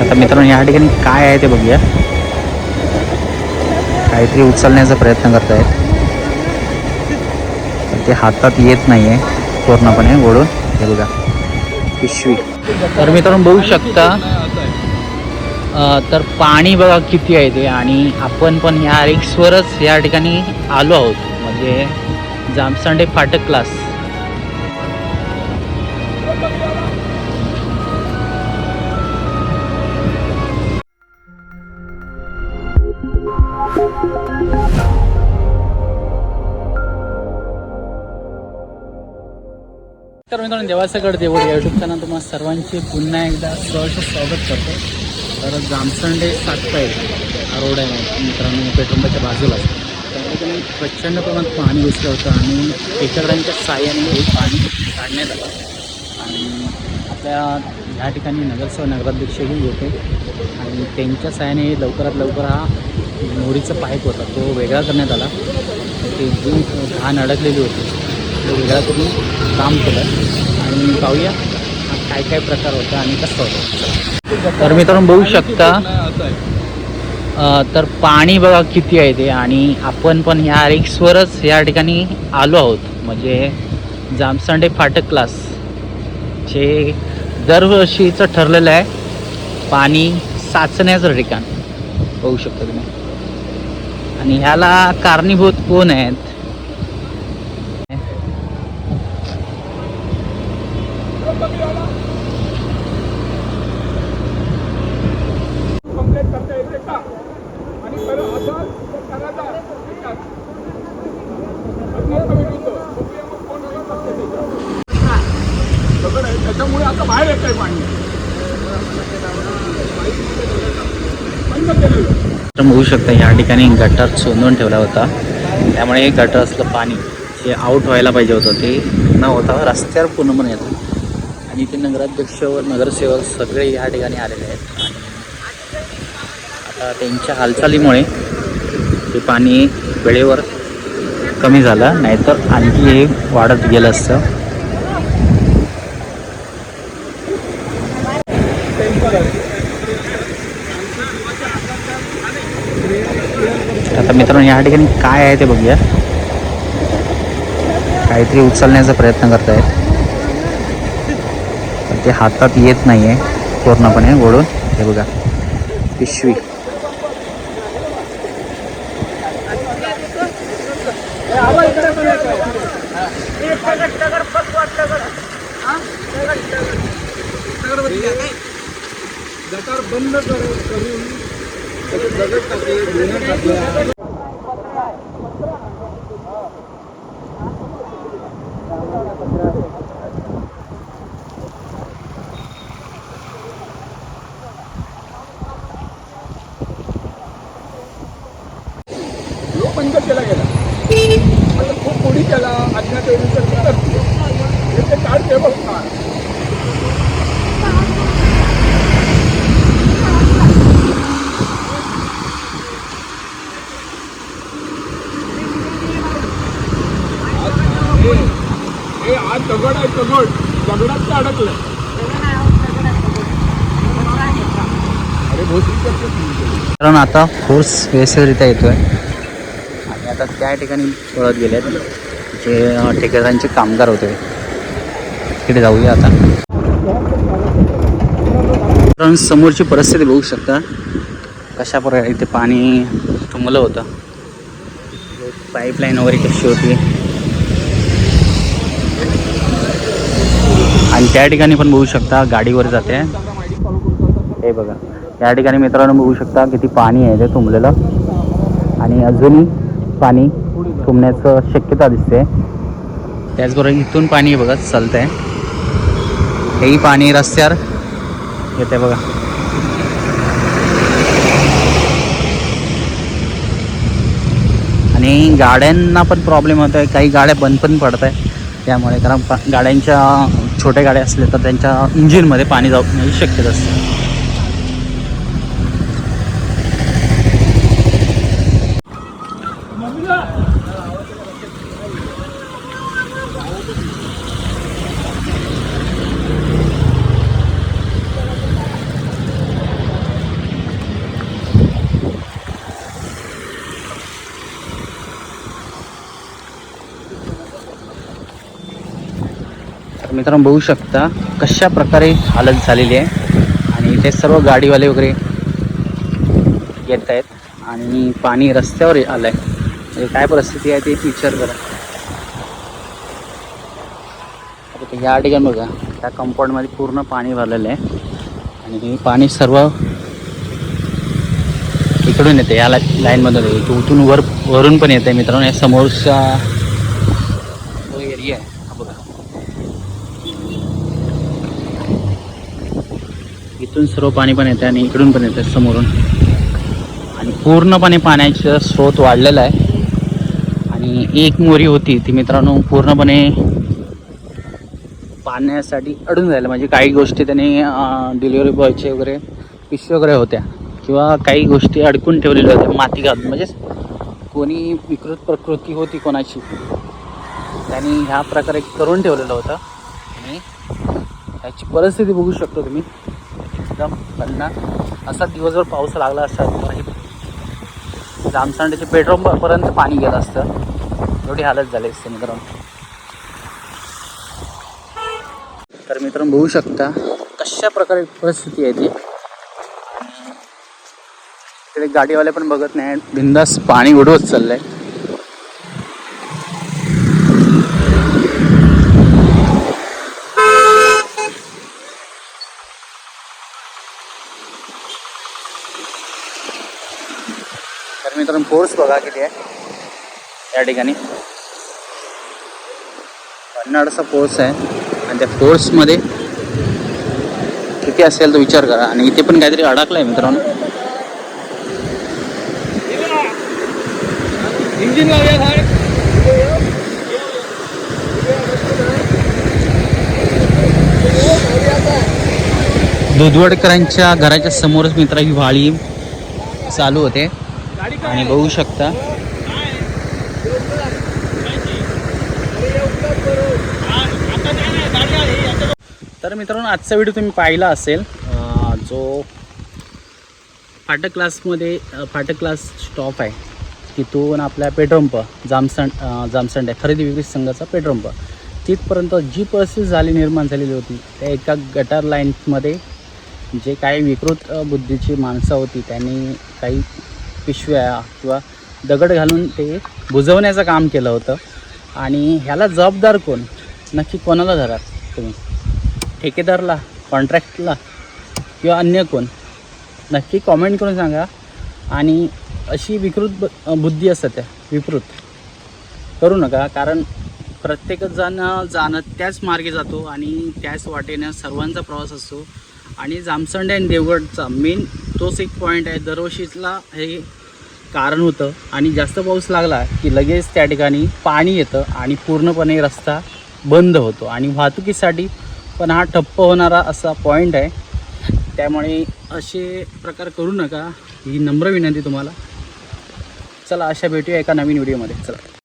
आता मित्रांनो या ठिकाणी काय आहे ते बघूया. काहीतरी उचलण्याचा प्रयत्न करतायत. ते हातात येत नाही आहे पूर्णपणे ओढून. हे बघा. पिशवी. तर मित्रांनो बघू शकता तर पाणी बघा किती आहे ते. आणि आपण पण या रिक्सवरच या ठिकाणी आलो आहोत. म्हणजे जामसंडे फाटक क्लास तर मित्रांनो देवाचं देऊळ या यूट्यूब चॅनल तुम्हाला सर्वांचे पुन्हा एकदा सहर्ष स्वागत करतो. तर जामसंडे सातपाय हा रोड आहे. मित्रांनो पेट्रोलच्या बाजूला. त्या ठिकाणी प्रचंड प्रमाणात पाणी घुसलं होतं आणि एकाग्रांच्या साह्याने हे पाणी काढण्यात आलं. आणि आपल्या ह्या ठिकाणी नगरसेवा नगराध्यक्षही होते. आणि त्यांच्या साह्याने लवकरात लवकर हा मोरीचा पाईप होता. तो वेगळा करण्यात आला. ते जी घाण अडकलेली होती तो काम केलं. आणि पाहूया काय काय प्रकार होता आणि कसं होतं. तर मित्रांनो बघू शकता तर पाणी बघा किती आहे ते. आणि आपण पण ह्या रिक्सवरच या ठिकाणी आलो आहोत. म्हणजे जामसांडे फाटक क्लास जे दरवर्षीचं ठरलेलं आहे पाणी साचण्याचं ठिकाण. बघू शकता तुम्ही. आणि ह्याला कारणीभूत कोण आहेत कंप्लेंट करता येते का आणि खरं असं तर करायचा विकास. अज्ञात विरुद्ध. बघूया मग कोण होईल फक्त त्याच्यावर. दगड आहे त्याच्यामुळे आता बाहेर येत आहे पाणी बंद केलेलं तर बघू शकता या ठिकाणी गटर सोंदून ठेवला होता. त्यामुळे गटर असलं पाणी जे आउट व्हायला पाहिजे होतं. ते न होता रस्त्यावर पूर्णपणे येतं. आणि ते नगराध्यक्ष व नगरसेवक सगळे या ठिकाणी आलेले आहेत. आता त्यांच्या हालचालीमुळे ते पाणी वेळेवर कमी झालं नाहीतर आणखी हे वाढत गेलं असतं. तर मित्रांनो या ठिकाणी काय आहे ते बघूया. काहीतरी उचलण्याचा प्रयत्न करतायत. आहेत ते हातात येत नाही आहे पूर्णपणे ओढून. हे बघा पिशवी. बंद करून त्याचे दगड टाकले गुन्हे टाकले तो बंद केला गेला आता खूप कोणी केला ते हे आज दगड आहे दगड दगडात अडकलंय अरे कारण आता फोर्स व्यवस्थितरित्या येतोय. आणि आता त्या ठिकाणी पळत गेलेत. जे ठेकेदारांचे कामगार होते. तिकडे जाऊया आता. कारण समोरची परिस्थिती बघू शकता. कशा प्रकारे इथे पाणी तुंबलं होतं. पाईपलाईन वगैरे कशी होती. आणि त्या ठिकाणी पण बघू शकता गाडीवर जाते. हे बघा. या ठिकाणी मित्रांनो बघू शकता किती पाणी आहे ते तुंबलेलं आणि अजूनही पाणी तुंबण्याचं शक्यता दिसते. त्याचबरोबर इथून पाणी बघा चालतं आहे हेही पाणी रस्त्यावर येते बघा. आणि गाड्यांना पण प्रॉब्लेम होत आहे काही गाड्या बंद पण पडत आहे त्यामुळे कारण पा- गाड्यांच्या छोट्या गाड्या असल्या तर त्यांच्या इंजिनमध्ये पाणी जाऊ म्हणजे शक्यता असते. मित्रांनो बघू शकता कशा प्रकारे हालत झालेली आहे. आणि इथे सर्व गाडीवाले वगैरे येत आहेत. आणि पाणी रस्त्यावर आलं आहे म्हणजे काय परिस्थिती आहे ते विचार करा. या ह्या ठिकाणी बघा. त्या कंपाऊंडमध्ये पूर्ण पाणी भरलेलं आहे. आणि हे पाणी सर्व इकडून येते. या लाईनमधून येते. उतून वर वरून पण येते मित्रांनो. या समोरचा एरिया आहे हा बघा इथून सर्व पाणी पण येतं आणि इकडून पण येतं समोरून. आणि पूर्णपणे पाण्याचा स्रोत वाढलेला आहे. आणि एक मोरी होती ती मित्रांनो पूर्णपणे पाण्यासाठी अडून जायला म्हणजे काही गोष्टी त्याने डिलिव्हरी बॉयचे वगैरे पिशव्या वगैरे होत्या किंवा काही गोष्टी अडकून ठेवलेल्या होत्या माती घालून. म्हणजे कोणी विकृत प्रकृती होती कोणाची. त्यांनी ह्या प्रकारे करून ठेवलेलं होतं. आणि त्याची परिस्थिती बघू शकतो तुम्ही. एकदम पन्नास असा दिवसभर पाऊस लागला असता हे जामसांडीचे पेट्रोलपर्यंत पाणी गेलं असतं. एवढी हालत झाली असते मित्रांनो. तर मित्रांनो बघू शकता कशा प्रकारे परिस्थिती आहे ती. तिकडे गाडीवाले पण बघत नाही बिंदास पाणी उडवत चाललंय मित्रांनो फोर्स बघा किती आहे. या ठिकाणी. पन्नाडचा फोर्स आहे. आणि त्या फोर्समध्ये किती असेल तो विचार करा. आणि इथे पण काहीतरी अडकलं आहे मित्रांनो इंजिन दुधवडकरांच्या घराच्या समोरच मित्रा ही व्हाळी चालू होते. आणि बघू शकता. तर मित्रांनो आजचा व्हिडिओ तुम्ही पाहिला असेल जो फाटक क्लासमध्ये फाटक क्लास स्टॉप आहे. तिथून आपल्या पेट्रोलपंप जामसंड जामसंड आहे. खरेदी विक्री संघाचा पेट्रोलपंप तिथपर्यंत जी परिस्थिती झाली निर्माण झालेली होती त्या एका गटार लाईनमध्ये जे काही विकृत बुद्धीची माणसं होती त्यांनी काही पिशव्या किंवा दगड घालून ते बुजवण्याचं काम केलं होतं. आणि ह्याला जबाबदार कोण? नक्की कोणाला धरा तुम्ही? ठेकेदारला कॉन्ट्रॅक्टला किंवा अन्य कोण? नक्की कॉमेंट करून सांगा. आणि अशी विकृत ब बुद्धी असतात त्या विकृत. करू नका कारण प्रत्येकजण जाणं त्याच मार्गे जातो आणि त्याच वाटेनं सर्वांचा प्रवास असतो. आणि जामसंड आणि देवगडचा मेन तोच एक पॉईंट आहे. दरवर्षीला हे कारण होतं. आणि जास्त पाऊस लागला की लगेच त्या ठिकाणी पाणी येतं आणि पूर्णपणे रस्ता बंद होतो. आणि वाहतुकीसाठी पण हा ठप्प होणारा असा पॉईंट आहे. त्यामुळे असे प्रकार करू नका. ही नम्र विनंती तुम्हाला. चला अशा भेटूया एका नवीन व्हिडिओमध्ये चला.